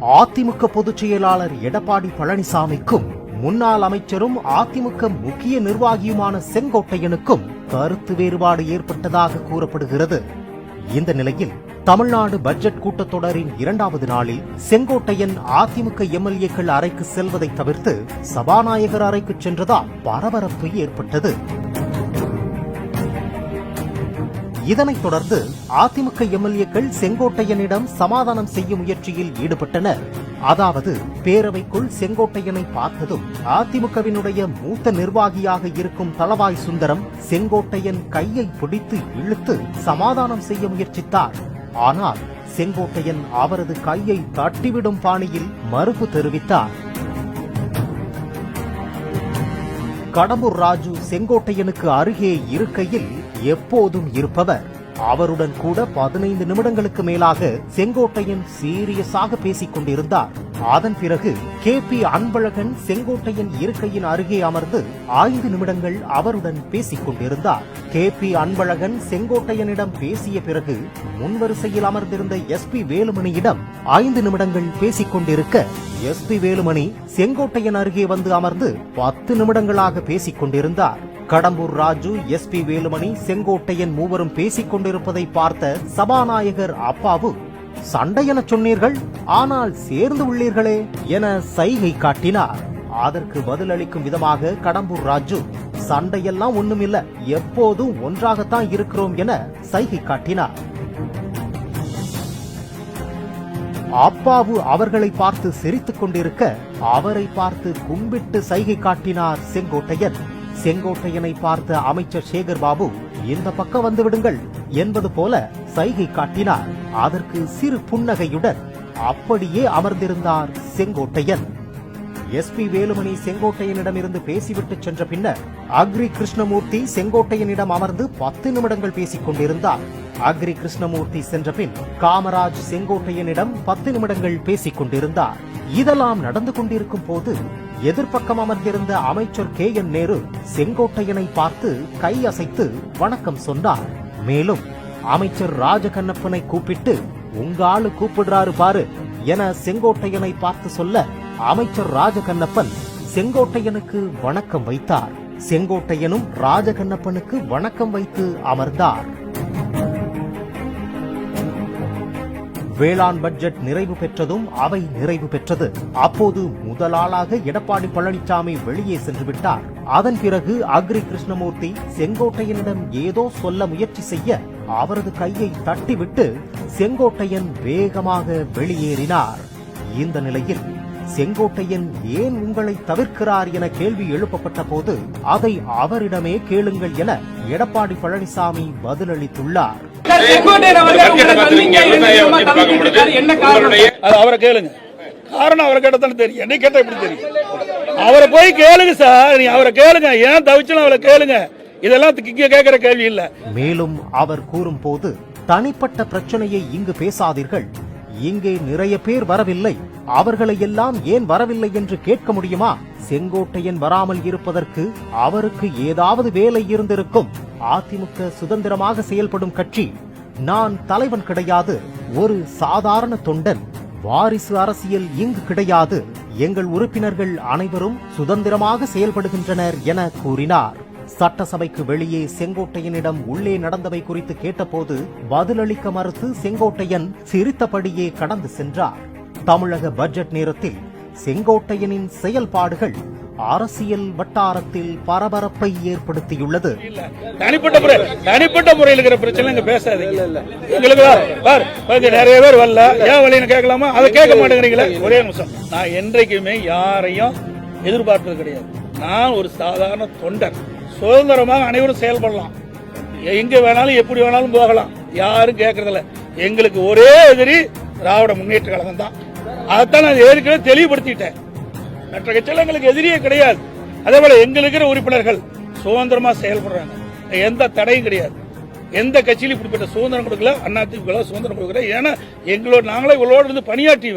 அதிமுக பொதுச் செயலாளர் எடப்பாடி பழனிசாமிக்கும் முன்னாள் அமைச்சரும் அதிமுக முக்கிய நிர்வாகியுமான செங்கோட்டையனுக்கும் கருத்து வேறுபாடு ஏற்பட்டதாக கூறப்படுகிறது. இந்த நிலையில் தமிழ்நாடு பட்ஜெட் கூட்டத்தொடரின் இரண்டாவது நாளில் செங்கோட்டையன் அதிமுக எம்எல்ஏக்கள் அறைக்கு செல்வதை தவிர்த்து சபாநாயகர் அறைக்கு சென்றதால் பரபரப்பு ஏற்பட்டது. இதனைத் தொடர்ந்து அதிமுக எம்எல்ஏக்கள் செங்கோட்டையனிடம் சமாதானம் செய்யும் முயற்சியில் ஈடுபட்டனர். அதாவது பேரவைக்குள் செங்கோட்டையனை பார்த்ததும் அதிமுகவினுடைய மூத்த நிர்வாகியாக இருக்கும் தளவாய் சுந்தரம் செங்கோட்டையன் கையை பிடித்து இழுத்து சமாதானம் செய்ய முயற்சித்தார். ஆனால் செங்கோட்டையன் அவரது கையை தட்டிவிடும் பாணியில் மறுப்பு தெரிவித்தார். கடம்பூர் ராஜு செங்கோட்டையனுக்கு அருகே இருக்கையில் எப்போதும் இருப்பவர். அவருடன் கூட பதினைந்து நிமிடங்களுக்கு மேலாக செங்கோட்டையன் சீரியஸாக பேசிக் கொண்டிருந்தார். அதன் பிறகு கே பி அன்பழகன் செங்கோட்டையன் இருக்கையின் அருகே அமர்ந்து ஐந்து நிமிடங்கள் அவருடன் பேசிக் கொண்டிருந்தார். கே பி அன்பழகன் செங்கோட்டையனிடம் பேசிய பிறகு முன்வரிசையில் அமர்ந்திருந்த எஸ் பி வேலுமணியிடம் ஐந்து நிமிடங்கள் பேசிக் கொண்டிருக்க எஸ் பி வேலுமணி செங்கோட்டையன் அருகே வந்து அமர்ந்து பத்து நிமிடங்களாக பேசிக் கொண்டிருந்தார். கடம்பூர் ராஜு எஸ் பி வேலுமணி செங்கோட்டையன் மூவரும் பேசிக் கொண்டிருப்பதை பார்த்த சபாநாயகர் அப்பாவு சண்டை என சொன்னீர்கள் ஆனால் சேர்ந்து உள்ளீர்களே என சைகை காட்டினார். அதற்கு பதிலளிக்கும் விதமாக கடம்பூர் ராஜு சண்டையெல்லாம் ஒண்ணுமில்ல எப்போதும் ஒன்றாகத்தான் இருக்கிறோம் என சைகை காட்டினார். அப்பாவு அவர்களை பார்த்து சிரித்துக் கொண்டிருக்க அவரை பார்த்து கும்பிட்டு சைகை காட்டினார் செங்கோட்டையன். செங்கோட்டையனை பார்த்த அமைச்சர் சேகர் பாபு இந்த பக்கம் வந்து விடுங்கள் என்பது போல சைகை காட்டினார். அதற்கு சிறு புன்னகையுடன் அப்படியே அமர்ந்திருந்தார் செங்கோட்டையன். எஸ்பி வேலுமணி செங்கோட்டையனிடமிருந்து பேசிவிட்டு சென்ற பின்னர் அக்ரி கிருஷ்ணமூர்த்தி செங்கோட்டையனிடம் அமர்ந்து பத்து நிமிடங்கள் பேசிக் கொண்டிருந்தார். அக்ரி கிருஷ்ணமூர்த்தி சென்ற பின் காமராஜ் செங்கோட்டையனிடம் பத்து நிமிடங்கள் பேசிக் கொண்டிருந்தார். இதெல்லாம் நடந்து கொண்டிருக்கும் போது எதிர்ப்பக்கம் அமர்ந்திருந்த அமைச்சர் கே என் நேரு செங்கோட்டையனை பார்த்து கை அசைத்து வணக்கம் சொன்னார். மேலும் அமைச்சர் ராஜகண்ணப்பனை கூப்பிட்டு உங்க ஆளு கூப்பிடுறாரு பாரு என செங்கோட்டையனை பார்த்து சொல்ல அமைச்சர் ராஜகண்ணப்பன் செங்கோட்டையனுக்கு வணக்கம் வைத்தார். செங்கோட்டையனும் ராஜகண்ணப்பனுக்கு வணக்கம் வைத்து அமர்ந்தார். வேளாண் பட்ஜெட் நிறைவு பெற்றதும் அவை நிறைவு பெற்றது. அப்போது முதலாளாக எடப்பாடி பழனிசாமி வெளியே சென்று விட்டார். அதன் பிறகு அக்ரி கிருஷ்ணமூர்த்தி செங்கோட்டையனிடம் ஏதோ சொல்ல முயற்சி செய்ய அவரது கையை தட்டிவிட்டு செங்கோட்டையன் வேகமாக வெளியேறினார். இந்த நிலையில் செங்கோட்டையன் ஏன் உங்களை தவிர்க்கிறார் என கேள்வி எழுப்பப்பட்ட போது அதை அவரிடமே கேளுங்கள் என எடப்பாடி பழனிசாமி பதிலளித்துள்ளார். அவரை கேளுங்க. காரணம் அவரை கேட்டதானே தெரியும். என்னை கேட்டா எப்படி தெரியும்? அவரை போய் கேளுங்க சார். நீ அவரை கேளுங்க. ஏன் தவிச்சலும் அவரை கேளுங்க. இதெல்லாம் கேட்கிற கேள்வி இல்ல. மேலும் அவர் கூறும்போது தனிப்பட்ட பிரச்சனையை இங்கு பேசாதீர்கள். இங்கே நிறைய பேர் வரவில்லை. அவர்களை எல்லாம் ஏன் வரவில்லை என்று கேட்க முடியுமா? செங்கோட்டையன் வராமல் இருப்பதற்கு அவருக்கு ஏதாவது வேலை இருந்திருக்கும். அதிமுக சுதந்திரமாக செயல்படும் கட்சி. நான் தலைவன் கிடையாது. ஒரு சாதாரண தொண்டன். வாரிசு அரசியல் இங்கு கிடையாது. எங்கள் உறுப்பினர்கள் அனைவரும் சுதந்திரமாக செயல்படுகின்றனர் என கூறினார். சட்டசபைக்கு வெளியே செங்கோட்டையனிடம் உள்ளே நடந்தவை குறித்து கேட்டபோது பதிலளிக்க மறுத்து செங்கோட்டையன் சிரித்தபடியே கடந்து சென்றார். தமிழக பட்ஜெட் நேரத்தில் செங்கோட்டையனின் செயல்பாடுகள் அரசியல் வட்டாரத்தில் பரபரப்பை ஏற்படுத்தியுள்ளது. தனிப்பட்ட முறை தனிப்பட்ட முறையில் இருக்கிற பிரச்சனை இங்க பேசாதீங்க. எங்களுக்கு நிறைய பேர் வரல. ஏன் வழின்னு கேட்கலாமா? அதை கேட்க மாட்டேங்கிறீங்களே? ஒரே நிமிஷம். நான் என்றைக்குமே யாரையும் எதிர்பார்த்தது கிடையாது. நான் ஒரு சாதாரண தொண்டர். சுதந்திரமாக அனைவரும் செயல்படலாம். எங்க வேணாலும் எப்படி வேணாலும் போகலாம். யாரும் கேட்கறதில்ல. எங்களுக்கு ஒரே எதிரி திராவிட முன்னேற்ற கழகம் தான் அதைத்தான் நான் ஏற்கனவே தெளிவுபடுத்திட்டேன். மற்ற கட்சியில் எங்களுக்கு எதிரியே கிடையாது. அதே போல எங்களுக்கு உறுப்பினர்கள் சுதந்திரமா செயல்படுறாங்க. எந்த தடையும் கிடையாது. எந்த கட்சியிலும் இப்படிப்பட்ட சுதந்திரம் கொடுக்கல அண்ணா திமுக சுதந்திரம் கொடுக்கல. ஏன்னா எங்களோட நாங்களே இவளோடு இருந்து பணியாற்றி